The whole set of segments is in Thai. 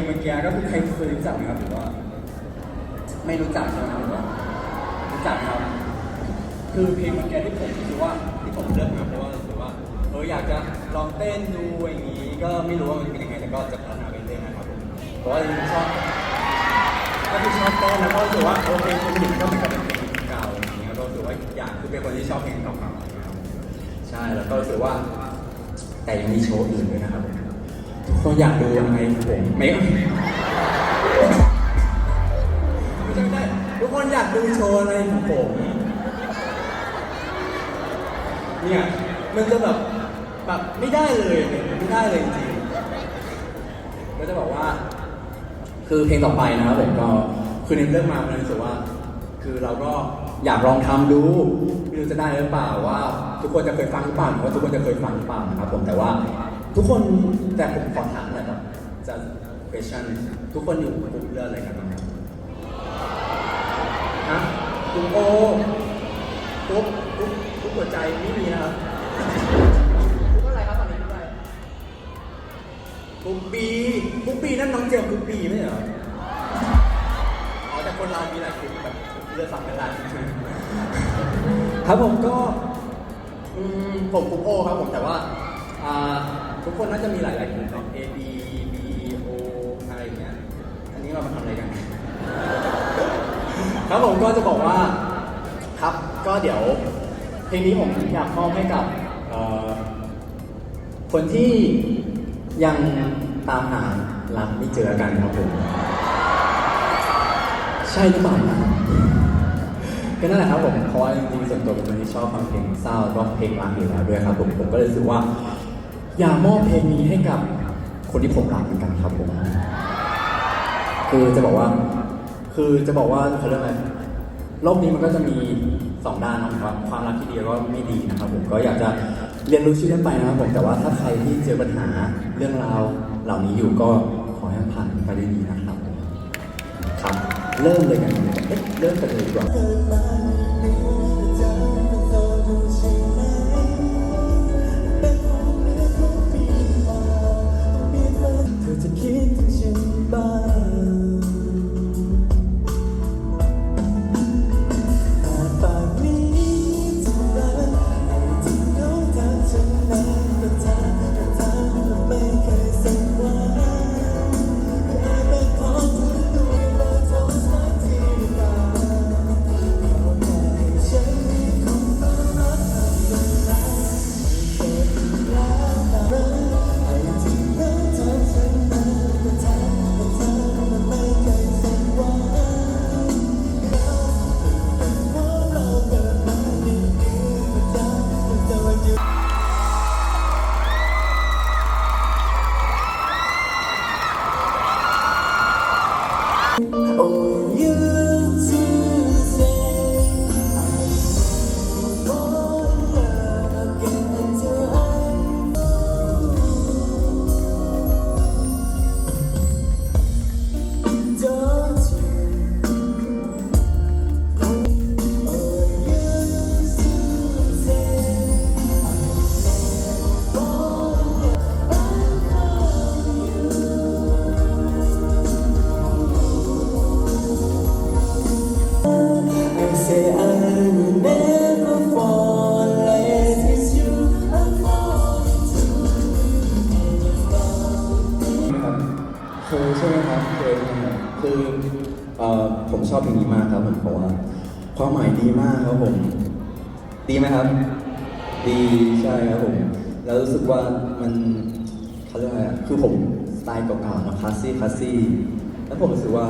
งเมื่อกี้ก็คือใครเคยรู้จักไหมครับหรือว่า ไม่รู้จักใช่ไหมครับหรือว่ารู้จักครับ คือเพลงเมื่อกี้ที่ผมรู้สึกว่าที่ผมเลือกมาเพราะว่ารู้สึกว่าเอออยากจะลองเต้นดูอย่างนี้ ก็ไม่รู้ว่ามันเป็นยังไงแต่ก็จะพัฒนาไปเรื่อยๆนะครับผมเพราะว่าจริงๆชอบก็คือชอบเต้นแล้วก็รู้สึกว่าโอเคคนหนึ่งก็เหมือนกับเป็นเพลงเก่าอย่างเงี้ยก็รู้สึกว่าอยากคือเป็นคนที่ชอบเพลงเก่าๆองเงี้ยครับใช่แล้วก็รู้สึกว่าแต่ยังมีโชว์อื่นด้วยนะครับ คนอยากดูยังไงผมไม่ไม่ใช่ไม่ใช่ทุกคนอยากดูโชว์อะไรของผมเนี่ยมันจะแบบแบบไม่ได้เลยไม่ได้เลยจริงก็จะบอกว่า คือเพลงต่อไปนะครับผมก็คือในเรื่องมามันรู้สึกว่า คือเราก็อยากลองทำดูไม่รู้จะได้หรือเปล่าว่า ทุกคนจะเคยฟังหรือเปล่าหรือว่าทุกคนจะเคยฟังหรือเปล่านะครับผมแต่ว่า ทุกคนแต่ผมขอถามหน่อยครับจะ question ทุกคนอยู่กลุ่มเรื่องอะไรกันบ้างครับฮะกลุ่มโอกุ๊บกุ๊บกุ๊บหัวใจไม่มีนะครับกุ๊บอะไรครับตอนนี้กุ๊บอะไรปุ๊บปีปุ๊บปีนั่นน้องเจมส์ปุ๊บปีไม่ใช่เหรออ๋อแต่คนเรามีหลายกลุ่มแบบเลือกฝั่งกันหลายครับผมก็อืมผมกลุ่มโอครับผมแต่ว่าอ่า ทุกคนน่าจะมีหลายๆกลุ่มแบบ A B B O อะไรอย่างเงี้ย อันนี้เรามาทำอะไรกัน ครับผมก็จะบอกว่า ครับ ก็เดี๋ยวเพลงนี้ผมอยากมอบให้กับเอ่อคนที่ยังตามหารักไม่เจอกันครับผม ใช่หรือเปล่านะก็นั่นแหละครับผมเพราะว่าจริงๆส่วนตัวเป็นคนที่ชอบฟังเพลงเศร้าแล้วก็เพลงรักอยู่แล้วด้วยครับผมผมก็เลยรู้สึกว่า อย่ามอบเพลงนี้ให้กับคนที่ผมรักเหมือนกันครับผมคือจะบอกว่า คือจะบอกว่าเขาเรียกอะไรโลกนี้มันก็จะมีสองด้านนะครับความรักที่ดีก็ไม่ดีนะครับ ผมก็อยากจะเรียนรู้ชีวิตไปนะครับผมแต่ว่าถ้าใครที่เจอปัญหาเรื่องราวเหล่านี้อยู่ก็ขอให้ผ่านไปได้ดีนะครับครับ เริ่มเลยกันเลยเอ๊ะเริ่มกันเลยดีกว่า ก็ คลาสซี่คลาสซี่แล้วผมรู้สึกว่า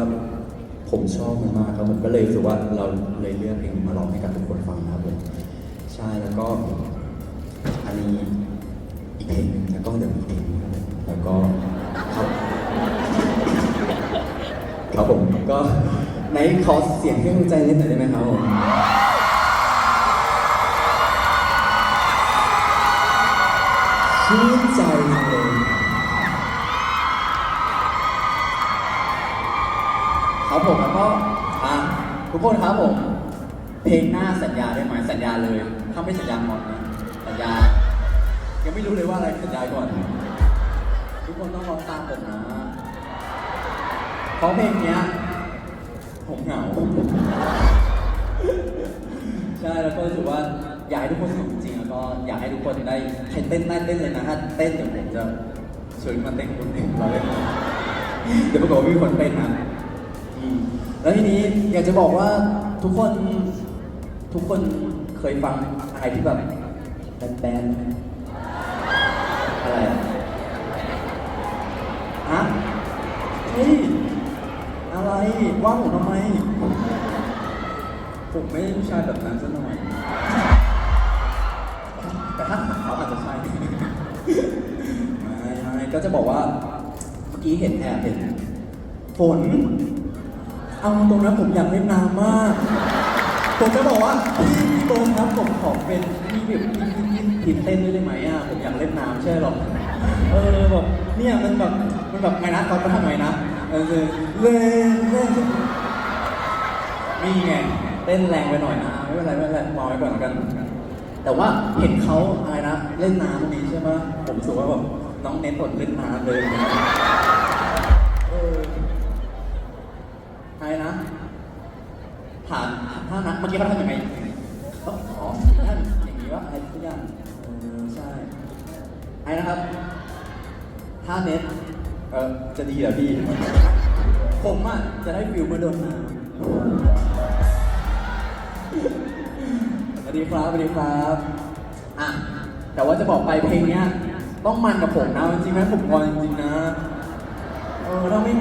ผมชอบมันมากครับผมก็เลยรู้สึกว่าเราเลยเลือกเพลงมาร้องให้กับทุกคนฟังนะครับผมใช่แล้วก็อันนี้อีกเพลงหนึ่งแล้วก็เดี๋ยวมีเพลงหนึ่งครับผมแล้วก็ครับครับผมก็ในขอเสียงให้หัวใจนิดหน่อยได้ไหมครับผมชื่นใจ ครับผมแล้วก็อะทุกคนครับผม เพลงหน้าสัญญาได้ไหมสัญญาเลยถ้าไม่สัญญางอนนะสัญญา ยังไม่รู้เลยว่าอะไรสัญญาก่อน ทุกคนต้องร้องตามผมนะเพราะเพลงเนี้ยผมเหงาใช่แล้วก็รู้สึกว่าอยากให้ทุกคนสนุกจริงแล้วก็อยากให้ทุกคนได้ใครเต้นได้เต้นเลยนะถ้าเต้นเดี๋ยวผมจะชวนมาเต้นคนหนึ่งเราเล่นเดี๋ยวปรากฏว่ามีคนเต้นนะ แล้วทีนี้อยากจะบอกว่าทุกคนทุกคนเคยฟังอะไรที่แบบแบนๆไหมอะไรอะฮะเฮ้ยอะไรว่าผมทำไม ผมไม่ใช่ผู้ชายแบบนั้นซะหน่อย แต่ถ้าถามเขาอาจจะใช่ ไม่ไม่ก็จะบอกว่า เมื่อกี้เห็นแอบเห็น ฝน เอาตรงนั้นผมอยากเล่นน้ำมาก ผมจะบอกว่าพี่พี่เบิร์ดครับผมขอเป็นพี่แบบพี่พี่พี่ทีมเต้นด้วยได้ไหมอะผมอยากเล่นน้ำใช่หรอเออแบบเนี่ยมันแบบมันแบบไงนะตอนเขาทำไงนะเออเล่นเล่นนี่ไงเต้นแรงไปหน่อยนะไม่เป็นไรไม่เป็นไรมองไว้ก่อนกัน แต่ว่าเห็นเขาอะไรนะเล่นน้ำนี้ใช่ไหมผมรู้สึกว่าแบบน้องเน้นบทเล่นน้ำเลยามถ้นะเมื่อกี้เขาทำยังไงอ๋ออ๋อท่านอย่างนี้ว่าอะไรทุกอย่างเออใช่ไอ้นะครับถ้าเน็ตเออจะดีเหรอพี่ ผมอะจะได้ฟิลเมื่อโดนน้ำสวัสดีครับสวัสดีครับอะแต่ว่าจะบอกไปเพลงเนี้ย ต้องมันกับผมนะจริงๆไหมผมงอนจริงๆนะเออถ้าไม่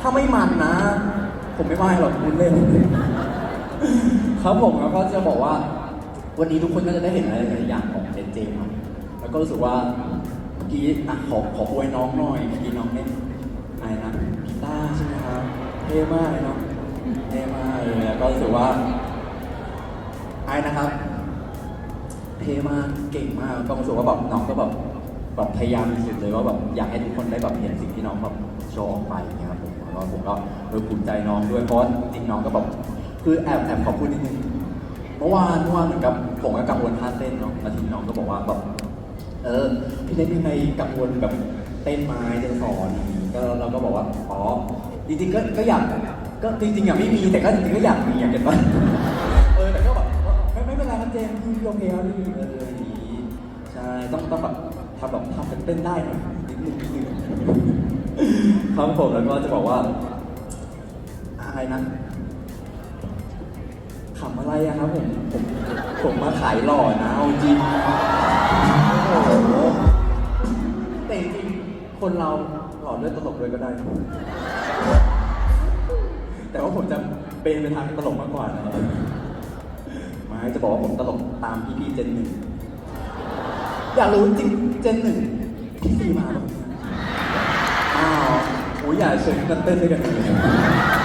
ถ้าไม่มันนะ ผมไม่ว่าหรอกคุณเล่น ครับผมแล้วก็จะบอกว่า วันนี้ทุกคนก็จะได้เห็นอะไรหลายอย่างของเจนเจมส์แล้วก็รู้สึกว่าเมื่อกี้อะขอขออวยน้องหน่อยเมื่อกี้น้องเล่นอะไรนะกีตาร์ใช่ไหมครับเท่มากเลยเนาะเท่มากเลยแล้วก็รู้สึกว่าไอ้นะครับเท่มากเก่งมากก็รู้สึกว่าแบบน้องก็แบบแบบพยายามที่สุดเลยว่าแบบอยากให้ทุกคนได้แบบเห็นสิ่งที่น้องแบบโชว์ออกไปอย่างเงี้ยครับผมแล้วผมก็เออภูมิใจน้องด้วยเพราะจริงน้องก็แบบ คือแอบแอบขอบคุณนิดนึงเมื่อวานเมื่อวานเหมือนกับผมก็กังวลท่าเต้นเนาะแล้วทีนี้น้องก็บอกว่าแบบเออพี่เล่นยังไงกังวลแบบเต้นไม้จะสอนอย่างงี้ก็เราก็บอกว่าอ๋อจริงๆก็ก็อยากก็จริงๆอยากไม่มีแต่ก็จริงๆก็อยากมีอยากเก็บไว้เออแต่ก็แบบไม่ไม่เป็นไรครับเจมส์พี่โอเคครับพี่เอออย่างนี้ใช่ต้องต้องแบบทำแบบทำเป็นเต้นได้หน่อยนิดนึงนิดนึงครับผมแล้วก็จะบอกว่าอะไรนะ ขำอะไรอะครับผม ผมผมมาขายหล่อนะเอาจริงโอ้โหแต่จริงคนเราหล่อด้วยตลกด้วยก็ได้ แต่ว่าผมจะเป็นไปทางตลกมากกว่านะครับไม่จะบอกว่าผมตลกตามพี่พี่เจนหนึ่งอยากรู้จริงเจนหนึ่งพี่ซีมาปะอ้าวโอ้ยอย่าเชิญกันเต้นด้วยกันเลย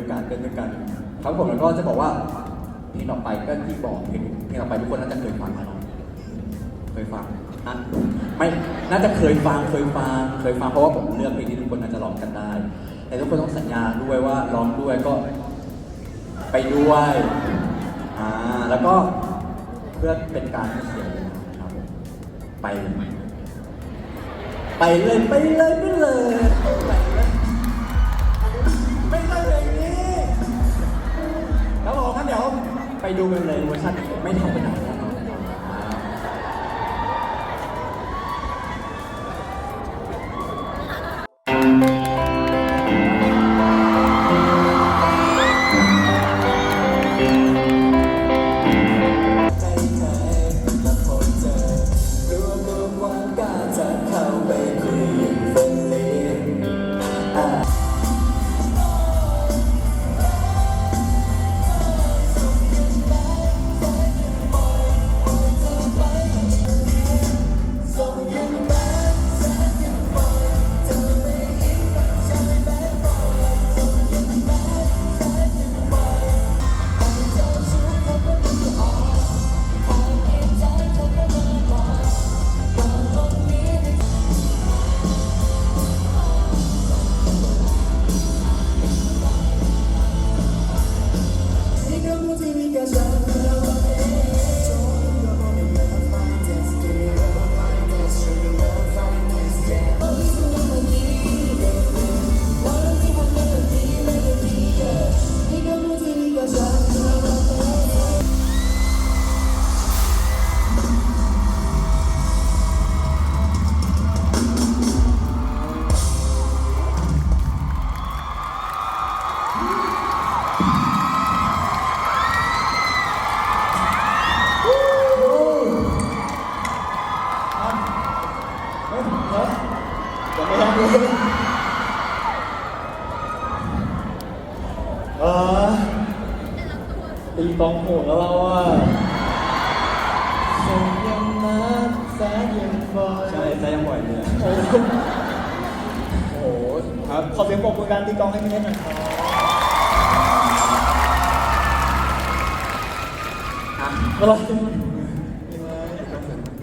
โอกาสเต้นด้วยกันครับผมแล้วก็จะบอกว่าเพลงต่อไปก็ที่บอกเพลงเพลงต่อไปทุกคนน่าจะเคยฟังนะเนาะเคยฟังอะไม่น่าจะเคยฟังเคยฟังเคยฟังเพราะว่าผมเลือกเพลงที่ทุกคนน่าจะร้องกันได้ แต่ทุกคนต้องสัญญาด้วยว่าร้องด้วยก็ไปด้วยอ่าแล้วก็เพื่อเป็นการไม่เสียเวลานะครับผมไป ไปเลยไปเลยไปเลย ครับผมงั้นเดี๋ยวไปดูกันเลยเวอร์ชันไม่ธรรมดา ขอเสียงปรบมือการตีกลองให้พี่เล่นหน่อยครับอะอะไร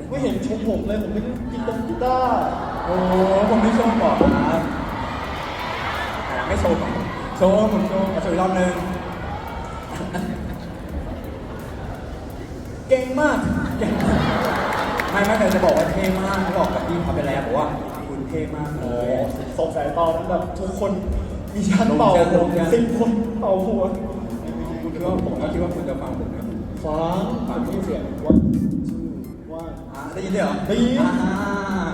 ไม่เห็นชมผมเลย ผมไม่ได้กินตรงกีตาร์โอ้ผมไม่ชมบอกครับอ่าไม่ชมหรอโชว์ผมโชว์มาโชว์อีกรอบหนึงเก่งมากเก่งมากไม่ไม่แต่จะบอกว่าเท่มากบอกกับพี่เขาไปแล้วบอกว่าคุณ เท่มากเลโอ้ยสงสัยตอนนั้นแบบทุกคนมีชั้นเป่าลงจะลงจะสิบคนเป่าหัวคุณคิดว่าผมก็คิดว่าคุณจะฟังผมนะฟังฟังที่เสียงว่าว่าอ่าได้ยินด้วยเหรอได้ยินอ่า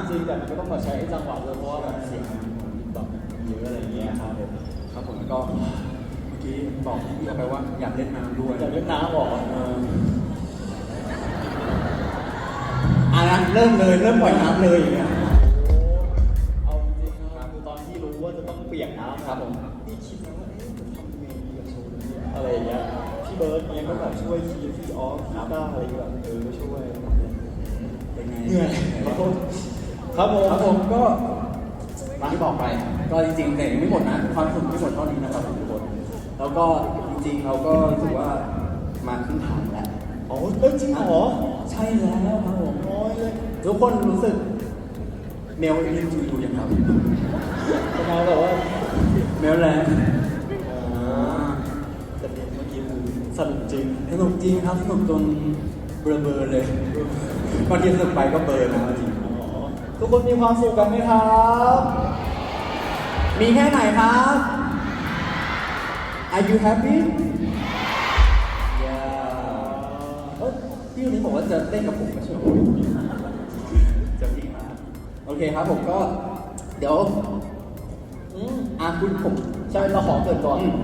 จริงแต่มันก็ต้องมาใช้ไอ้จังหวะด้วยเพราะว่ามันเสียงมันแบบเยอะอะไรอย่างเงี้ยครับผมครับผมแล้วก็เมื่อกี้บอกพี่เขาไปว่าอยากเล่นน้ำด้วยอยากเล่นน้ำบอกเอออะนะเริ่มเลยเริ่มปล่อยน้ำเลยอย่างเงี้ย อะไรอย่างเงี้ยพี่เบิร์ดเองก็แบบช่วยคีย์พี่ออฟกีตาร์อะไรแบบเออก็ช่วยเป็นไงเหนื่อยขอโทษครับผมครับผมก็อย่างที่บอกไป ก็จริงๆแต่ยังไม่หมดนะความสนุกไม่หมดเท่านี้นะครับทุกคนแล้วก็จริงๆเราก็รู้สึกว่ามาขึ้นทางแล้วอ๋อเอ้ยจริงเหรอใช่แล้วครับผมน้อยเลยทุกคนรู้สึกเมลอินจูยูยังครับประมาณแบบว่าเมลแล้ว สนุกจริงสนุกจริงครับสนุกจนเบลอเบอร์เลยบางทีสนุกไปก็เบลอนะจริงอ๋อทุกคนมีความสุขกันไหมครับ มีแค่ไหนครับ Are you happy yeah เอ้ยพี่คนนี้บอกว่าจะเต้นกับผมไม่ใช่เหรอจะวิ่งมาโอเคครับผมก็ เดี๋ยว อืมอาคุณผมใช่เราขอเกิดก่อนอืม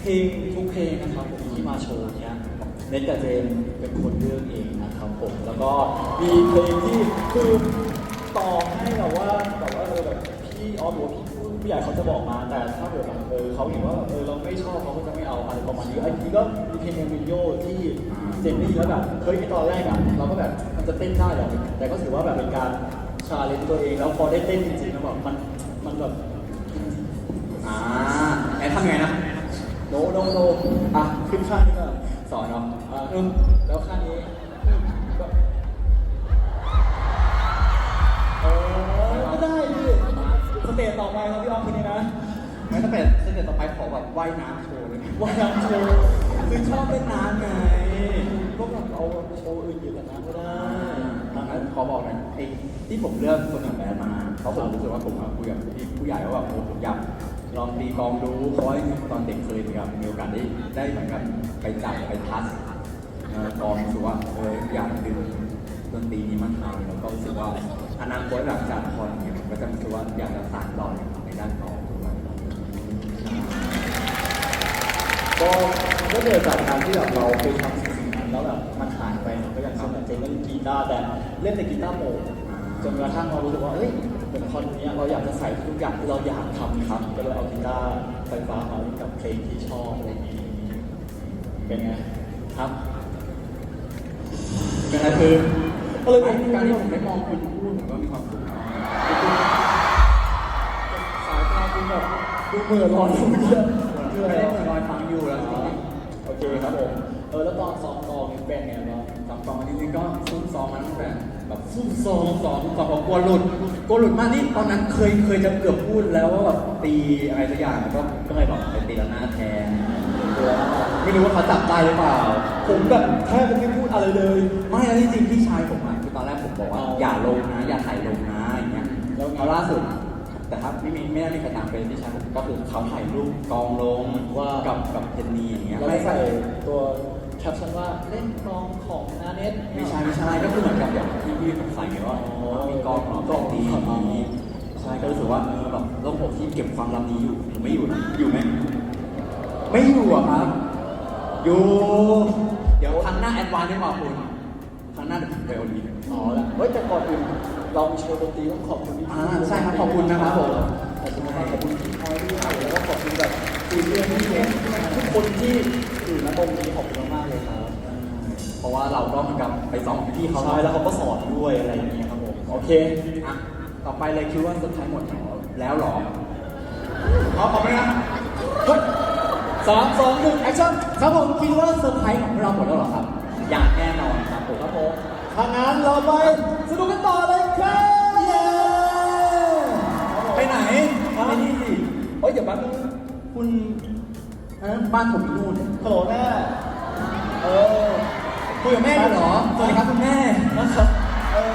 เพลงทุกเพลงนะครับผมที่มาโชว์เนี้ยเน็ตกับเจมเป็นคนเลือกเองนะครับผมแล้วก็มีเพลงที่คือต่อให้แบบว่าแบบว่าเออแบบพี่ออฟหรือว่าพี่ผู้ใหญ่เขาจะบอกมาแต่ถ้าเกิดแบบเออเขาเห็นว่าแบบเออเราไม่ชอบเขาก็จะไม่เอาอะไรประมาณนี้ไอ้ทีก็มีเพลงเอมิโยที่เจนนี่แล้วแบบเฮ้ยตอนแรกอะเราก็แบบมันจะเต้นได้หรอแต่ก็ถือว่าแบบเป็นการชาเลนจ์ตัวเองแล้วพอได้เต้นจริงๆแล้วแบบมันมันแบบอ่าไหนทำไงนะ โนโนโนอะขึ้นข้างนี้ก่อนสอนเนาะอะอืมแล้วข้างนี้อืมก็เออไม่ได้ดิสเตจต่อไปครับพี่ออมคนนี้นะงั้นถ้าเป็นสเต็ปต่อไปขอแบบว่ายน้ำโชว์เลยว่ายน้ำโชว์คือชอบเล่นน้ำไงพวกแบบเอาโชว์อื่นอยู่กับน้ำก็ได้ดังนั้นขอบอกหน่อยไอ้ที่ผมเลือกคนอย่างแบดมาเพราะผมรู้สึกว่าผมอะคุยกับพี่ผู้ใหญ่ว่าแบบเออผมอยาก ลองตีกองดูเพราะตอนเด็กเคยแบบมีโอกาสได้ได้เหมือนกับไปจับไปทัสกองรู้สึกว่าเอออยากดึงดนตรีนี้มาทำแล้วก็รู้สึกว่าอนาคตหลังจากละครเนี่ยก็จะรู้สึกว่าอยากจะสานต่อในด้านกองด้วยก็ก็เกิดจากการที่แบบเราเคยทำสิ่งนั้นแล้วแบบมันหายไปก็อย่างเช่นแบบเจนเล่นกีตาร์แต่เล่นแต่กีตาร์โปร่งจนกระทั่งเรารู้สึกว่าเอ้ย เหมือนคอนนี้เราอยากจะใส่ทุกอย่างที่เราอยากทำครับก็เลยเอากีตาร์ไฟฟ้ามาเล่นกับเพลงที่ชอบอะไรอย่างนี้เป็นไงครับเป็นอะไรคือก็เลยไม่เป็นกาการรที่ที่ผผมมได้ได้มมอองงคุณพูดผมก็มีความสุขนะสายตาคุณแบบดูเหมื่อลอยอยู่เยอะคือไม่อะไรได้เหมือนรอยฟังอยู่แล้วอ๋อโอเคครับผม เออแล้วตอนซ้อมกองนี่เป็นไงบ้างสองกองจริงๆก็ซุ่มซ้อมมาตั้งแต่แบบซุ่มซ้อมซ้อมซุ่มซ้อมผมกลัวหลุดกลัวหลุดมากนี่ตอนนั้นเคยเคยจะเกือบพูดแล้วว่าแบบตีอะไรสักอย่างก็ก็เลยแบบไปตีละหน้าดแทนไม่รู้ว่าเขาจับได้หรือเปล่า ผมแบบแทบจะไม่พูดอะไรเลย ไม่แล้วจริงๆพี่ชายผมอะคือตอนแรกผมบอกว่าอย่าลงนะ อย่าถ่ายลงนะอย่างเงี้ยแล้วไงแล้วล่าสุดแต่ถ้าไม่มีไม่ได้มีใครตามเป็นพี่ชายผมก็คือเขาถ่ายรูปกองลงว่ากับกับเจนนี่อย่างเงี้ยแล้วใส่ตัว แคปชั่นว่าเล่นกองของอาเน็ตไม่ใช่ไม่ใช่ก็คือเหมือนกับอย่างที่พี่ผมใส่ไงว่าอ๋อมีกองหรอกองดีนี้ใช่ก็รู้สึกว่าเออแบบโลกอกที่เก็บความลับนี้อยู่หรือไม่อยู่นะอยู่ไหมไม่อยู่อะครับอยู่เดี๋ยวครั้งหน้าแอดวานซ์ดีกว่าคุณครั้งหน้าเดี๋ยวผมไปโอลีอ๋อแล้วเฮ้ยแต่ก่อนอื่นเราโชว์ดนตรีต้องขอบคุณพี่อ่าใช่ครับขอบคุณนะครับผมขอบคุณมากขอบคุณพี่พลอยด้วยแล้วก็ขอบคุณแบบคือเพื่อนที่เห็นทุกคนที่ อยู่ณตรงนี้ขอบคุณมากๆเลยครับ เพราะว่าเราก็เหมือนกับไปซ้อมกับพี่เขาใช่แล้วเขาก็สอนด้วยอะไรอย่างเงี้ยครับผม โอเค อะ ต่อไปเลยคิดว่าสุดท้ายหมดแล้วเหรอเอาขอบคุณนะสามสองหนึ่งแอคชั่นครับผมคิดว่าเซอร์ไพรส์ของเราหมดแล้วเหรอครับ อย่างแน่นอนครับผมครับผมถ้างั้นเราไปสนุกกันต่อเลยครับเย้ไปไหนครับไปนี่สิเฮ้ยเดี๋ยวแป๊บนึงคุณ เอ้อบ้านผมอยู่นู่นฮัลโหลแม่เออคุยกับแม่อยู่เหรอสวัสดีครับคุณแม่นะครับเออ